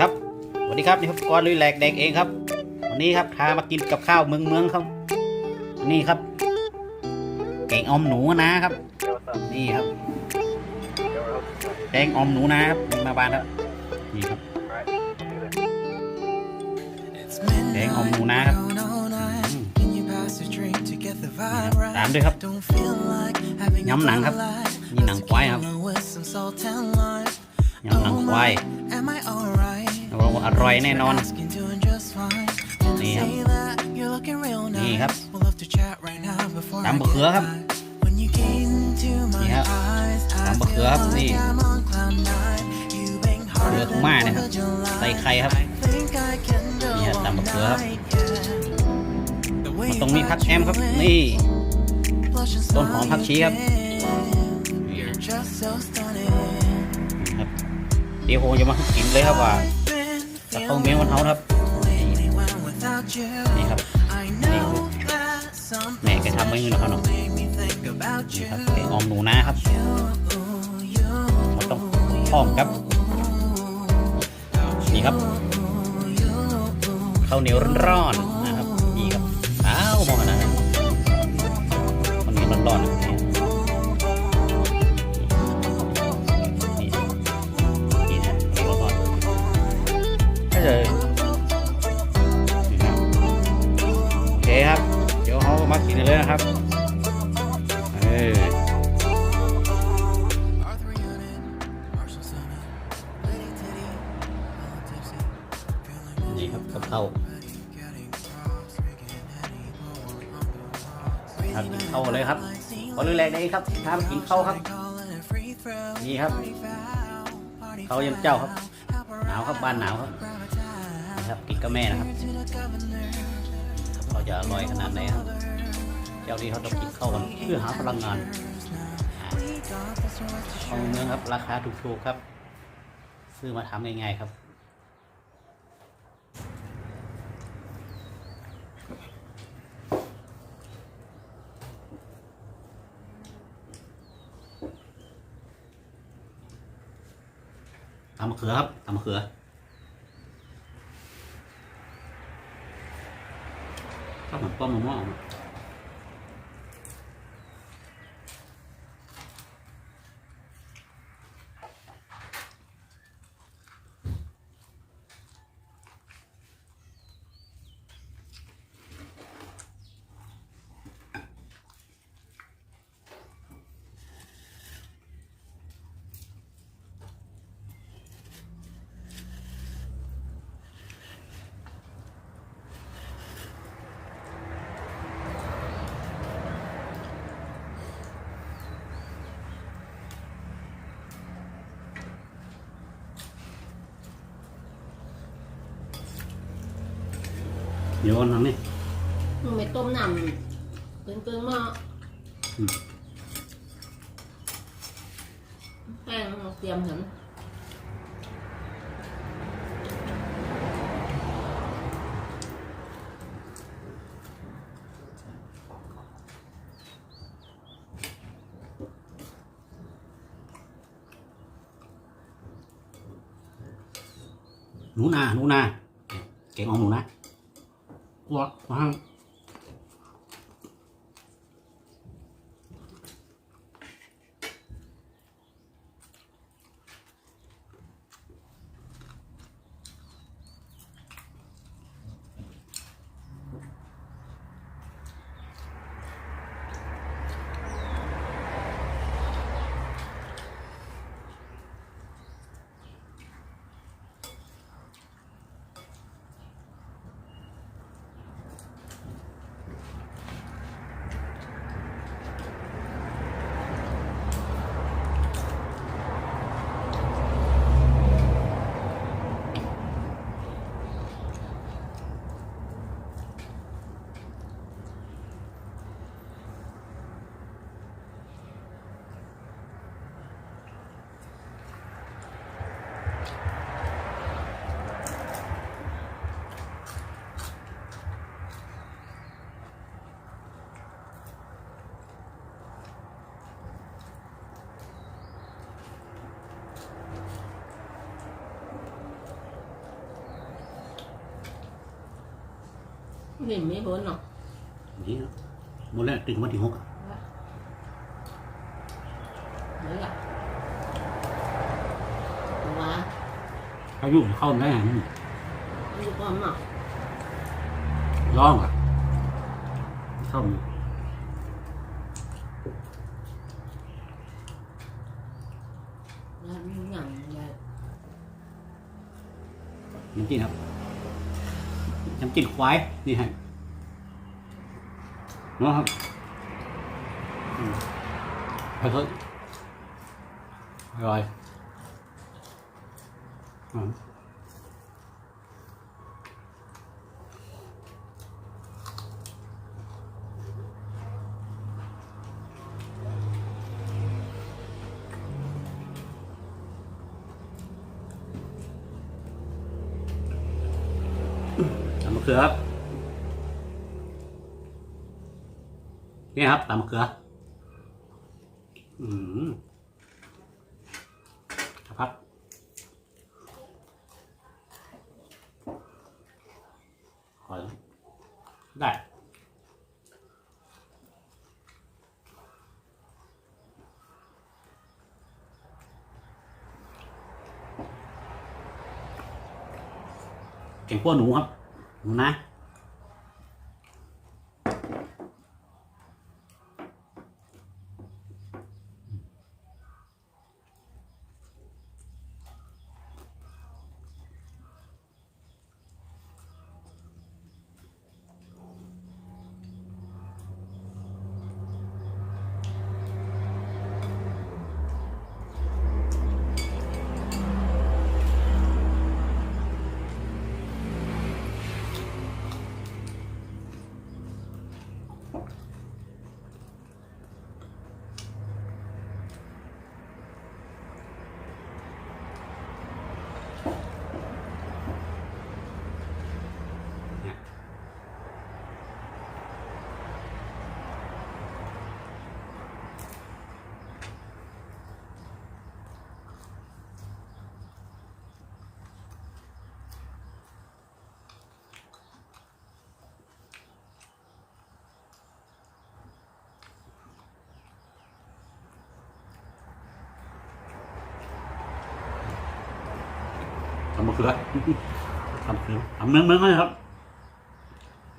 ครับสวัสดีครับนี่ครับกอนลุยแหลกแดกเองครับ วันนี้ครับพามากินกับข้าวเมืองเมืองครับ นี่ครับแกงออมหนูนะครับ นี่ครับแกงออมหนูนะครับนี่มาบ้านครับนี่ครับแกงอมหนูนะครับอืมตามด้วยครับย้ำหนังครับ นี่หนังควายครับยำหนังควายเราอร่อยแน่นอน นี่ครับ นี่ครับตำมะเขือครับ นี่ครับตำมะเขือครับ นี่เขือทุ่งมาเนี่ยครับ ใส่ไข่ครับ นี่ครับตำมะเขือครับมันต้องมีผักแอมครับ นี่ ต้นหอมผักชีครับ ครับเดี๋ยวผมจะมากินเลยครับว่ากับข้าวเมียวันเฮาครับ นี่ครับนี่คือแม่แกทำไว้อยู่นะครับเนาะนี่ครับแกออมหนูนะครับมันต้องพร้อมครับ นี่ครับข้าวเหนียวร้อนๆนะครับนี่ครับอ้าวมองนะครับมันมีร้อนๆนะ เลยนะครับนี่ครับกับข้าวครับกินเข้าเลยครับขอรุนแรงเลยครับทำกินเข้าครับ นี่ครับ เขายังเจ้าครับ หนาวครับบ้านหนาวครับครับกินกับแม่นะครับ เขาจะอร่อยขนาดไหนครับ เจ้าที่เขาต้องกินข้าวกันเพื่อหาพลังงานของเมืองครับ ราคาถูกๆครับ ซื้อมาทำง่ายๆครับตำมะเขือครับตำมะเขือก็เหมือนป้อมมะม่วง อะโยนทางนี้มึงไม่ต้มน้ำเกินเกินหม้ออมแป้งเราเตรียมเห็นหนูนาหนูนาเก่งออมหนูนะ ว้าว เห็นไม่พ้นหรอกนี่นะหมดแล้วถึงวันที่หกอะเดี๋ยวอะว่าอายุเข้าได้ไงอยู่ก่อนเนาะร้องอะเข้ามาแล้วมีอย่างไรน้ำจิ้มครับ น้ำจิ้มควาย นี่ฮะเนาะครับไปเถอะอร่อยอืม ขือครับนี่ครับตำมะเขืออืมครับขอได้เก่งพวกหนูครับ นูนะ ทำมะเขือทำมะเขือทำเมืองเมืองเลยครับ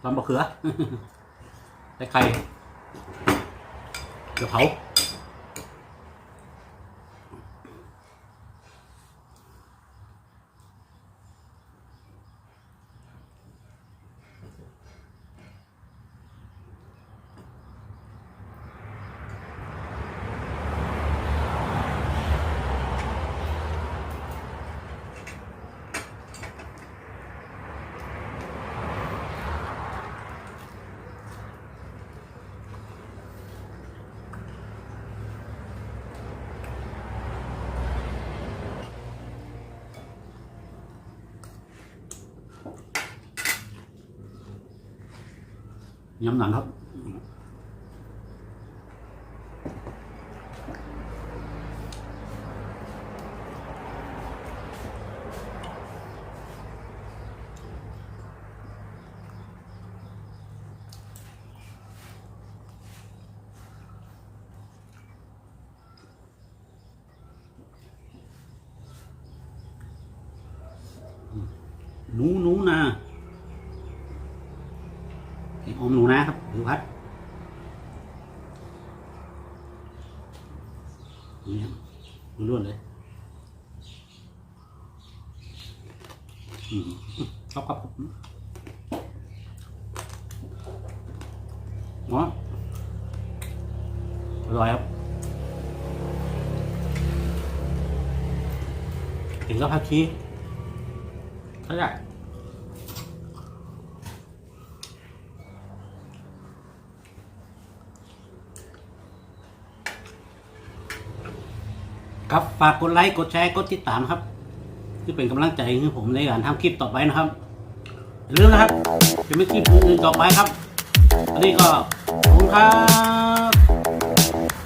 ทำมะเขือใส่ไข่กระเพรา ยำหนังค อมหนูนะครับหรือพัดนี่ครับล้วนเลยอืมครับครับหมออร่อยครับถึงแล้วพักชีใช่ได้ ครับฝากกดไลค์กดแชร์กดติดตามครับ ที่เป็นกำลังใจให้ผมในการทำคลิปต่อไปนะครับอย่าลืมนะครับจะไม่คลิปอื่นต่อไปครับอันนี้ก็ขอบคุณครับ